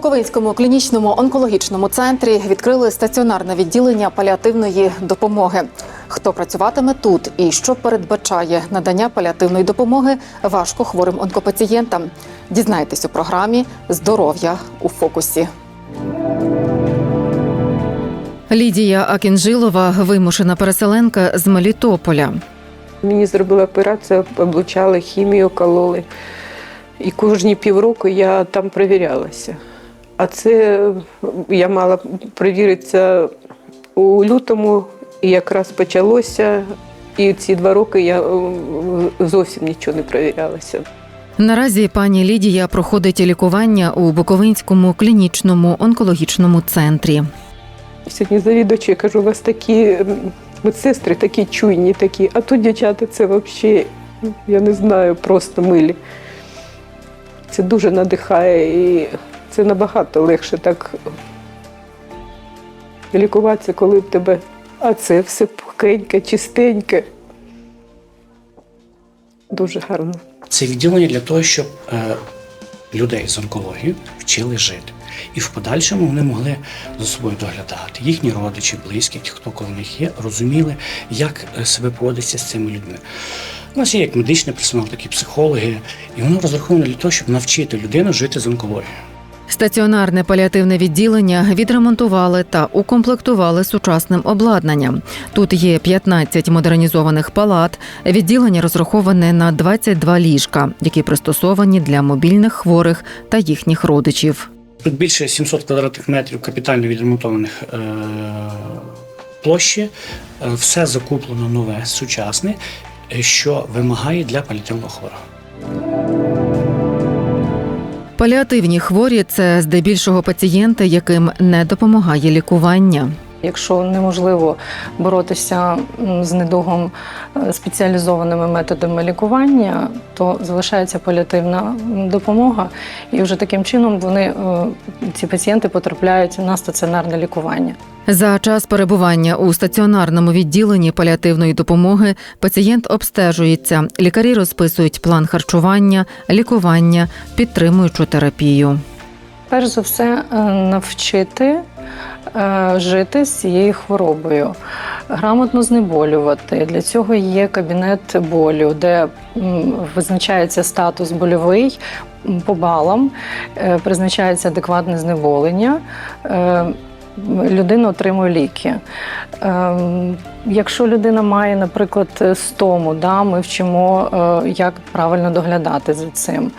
Буковинському клінічному онкологічному центрі відкрили стаціонарне відділення паліативної допомоги. Хто працюватиме тут і що передбачає надання паліативної допомоги важкохворим онкопацієнтам? Дізнайтесь у програмі Здоров'я у фокусі. Лідія Акінжилова вимушена переселенка з Мелітополя. Мені зробили операцію, облучали хімію, кололи. І кожні півроку я там перевірялася. А це я мала перевіритися у лютому, і якраз почалося. І ці два роки я е, зовсім нічого не перевірялася. Наразі пані Лідія проходить лікування у Буковинському клінічному онкологічному центрі. Сьогодні завідувачі, я кажу, у вас такі медсестри, такі чуйні, такі, а тут дівчата це взагалі, я не знаю, просто милі. Це дуже надихає і це набагато легше так лікуватися, коли в тебе, а це все пухкеньке, чистеньке. Дуже гарно. Це відділення для того, щоб е, людей з онкологією вчили жити. І в подальшому вони могли за собою доглядати. Їхні родичі, близькі, ті, хто коло них є, розуміли, як е, себе поводиться з цими людьми. У нас є як медичний персонал, так і психологи, і воно розраховано для того, щоб навчити людину жити з онкологією. Стаціонарне паліативне відділення відремонтували та укомплектували сучасним обладнанням. Тут є 15 модернізованих палат. Відділення розраховане на 22 ліжка, які пристосовані для мобільних хворих та їхніх родичів. Тут більше 700 квадратних метрів капітально відремонтованих е- площі. Е, Все закуплено нове, сучасне, е, що вимагає для паліативного хворого. Паліативні хворі це здебільшого пацієнти, яким не допомагає лікування. Якщо неможливо боротися з недугом е, спеціалізованими методами лікування, то залишається паліативна допомога, і вже таким чином вони е, ці пацієнти потрапляють на стаціонарне лікування. За час перебування у стаціонарному відділенні паліативної допомоги пацієнт обстежується. Лікарі розписують план харчування, лікування, підтримуючу терапію. Перш за все, е, навчити жити з цією хворобою, грамотно знеболювати. Для цього є кабінет болю, де визначається статус больовий по балам, е, призначається адекватне знеболення. е, Людина отримує ліки. Якщо людина має, наприклад, стому, да, ми вчимо, е, як правильно доглядати за цим.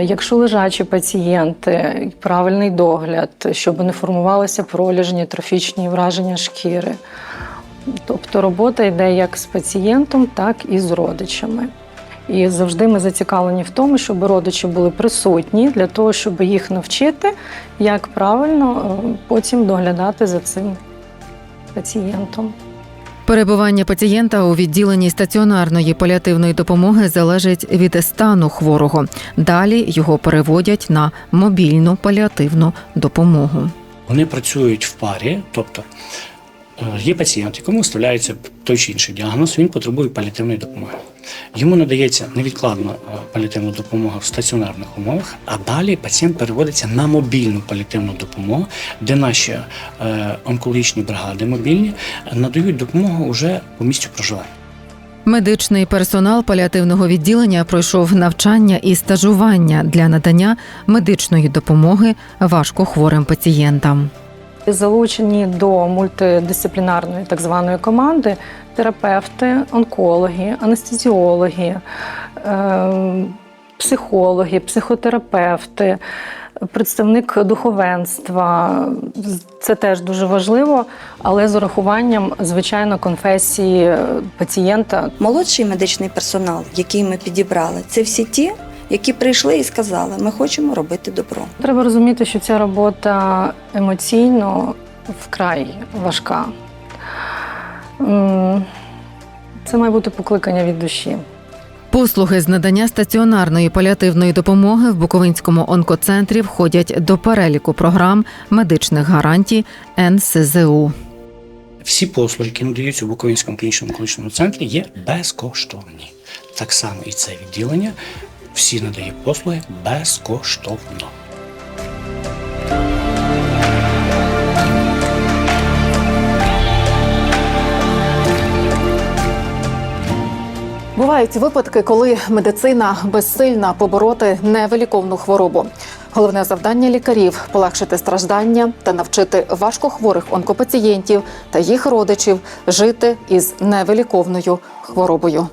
Якщо лежачі пацієнти, правильний догляд, щоб не формувалися проліжні, трофічні враження шкіри. Тобто робота йде як з пацієнтом, так і з родичами. І завжди ми зацікавлені в тому, щоб родичі були присутні для того, щоб їх навчити, як правильно е, потім доглядати за цим пацієнтом. Перебування пацієнта у відділенні стаціонарної паліативної допомоги залежить від стану хворого. Далі його переводять на мобільну паліативну допомогу. Вони працюють в парі, тобто е, є пацієнт, якому вставляється той чи інший діагноз, він потребує паліативної допомоги. Йому надається невідкладна е, паліативна допомога в стаціонарних умовах, а далі пацієнт переводиться на мобільну паліативну допомогу, де наші е, онкологічні бригади мобільні надають допомогу уже по місцю проживання. Медичний персонал паліативного відділення пройшов навчання і стажування для надання медичної допомоги важкохворим пацієнтам. Залучені до мультидисциплінарної так званої команди терапевти, онкологи, анестезіологи, е, психологи, психотерапевти, представник духовенства. Це теж дуже важливо, але з урахуванням, звичайно, конфесії пацієнта. Молодший медичний персонал, який ми підібрали, це всі ті, які прийшли і сказали, ми хочемо робити добро. Треба розуміти, що ця робота емоційно вкрай важка. Це має бути покликання від душі. Послуги з надання стаціонарної паліативної допомоги в Буковинському онкоцентрі входять до переліку програм медичних гарантій НСЗУ. Всі послуги, які надаються у Буковинському клінічному онкологічному центрі, є безкоштовні. Так само і це відділення всі надає послуги безкоштовно. Бувають випадки, коли медицина безсильна побороти невиліковну хворобу. Головне завдання лікарів полегшити страждання та навчити важкохворих онкопацієнтів та їх родичів жити із невиліковною хворобою.